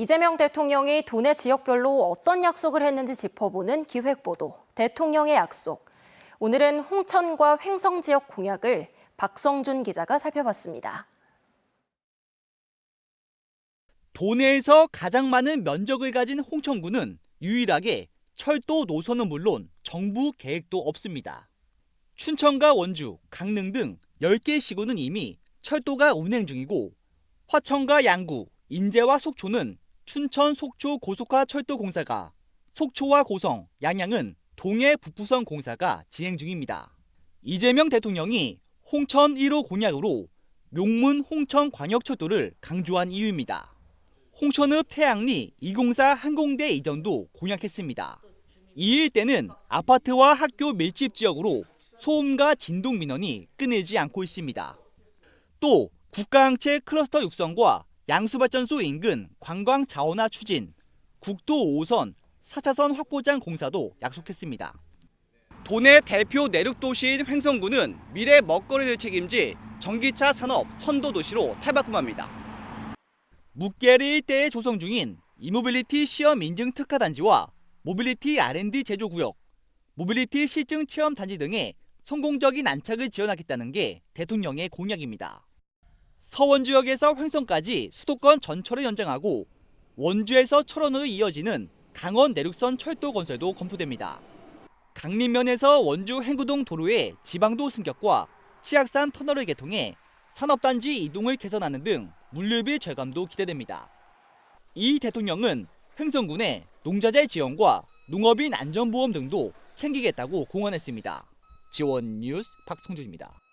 이재명 대통령이 도내 지역별로 어떤 약속을 했는지 짚어보는 기획보도, 대통령의 약속. 오늘은 홍천과 횡성 지역 공약을 박성준 기자가 살펴봤습니다. 도내에서 가장 많은 면적을 가진 홍천구는 유일하게 철도 노선은 물론 정부 계획도 없습니다. 춘천과 원주, 강릉 등 10개 시구는 이미 철도가 운행 중이고 화천과 양구, 인제와 속초는 춘천 속초 고속화 철도 공사가 속초와 고성, 양양은 동해 북부선 공사가 진행 중입니다. 이재명 대통령이 홍천 1호 공약으로 용문 홍천 광역철도를 강조한 이유입니다. 홍천읍 태양리 204 항공대 이전도 공약했습니다. 이 일대는 아파트와 학교 밀집 지역으로 소음과 진동 민원이 끊이지 않고 있습니다. 또 국가항체 클러스터 육성과 양수발전소 인근 관광 자원화 추진, 국도 5호선 4차선 확보장 공사도 약속했습니다. 도내 대표 내륙 도시인 횡성구는 미래 먹거리를 책임질 전기차 산업 선도 도시로 탈바꿈합니다. 묵계리 일대에 조성 중인 이모빌리티 시험 인증 특화 단지와 모빌리티 R&D 제조 구역, 모빌리티 실증 체험 단지 등의 성공적인 안착을 지원하겠다는 게 대통령의 공약입니다. 서원 지역에서 횡성까지 수도권 전철을 연장하고 원주에서 철원으로 이어지는 강원 내륙선 철도 건설도 검토됩니다. 강림면에서 원주 행구동 도로의 지방도 승격과 치악산 터널을 개통해 산업단지 이동을 개선하는 등 물류비 절감도 기대됩니다. 이 대통령은 횡성군의 농자재 지원과 농업인 안전보험 등도 챙기겠다고 공언했습니다. 지원 뉴스 박성준입니다.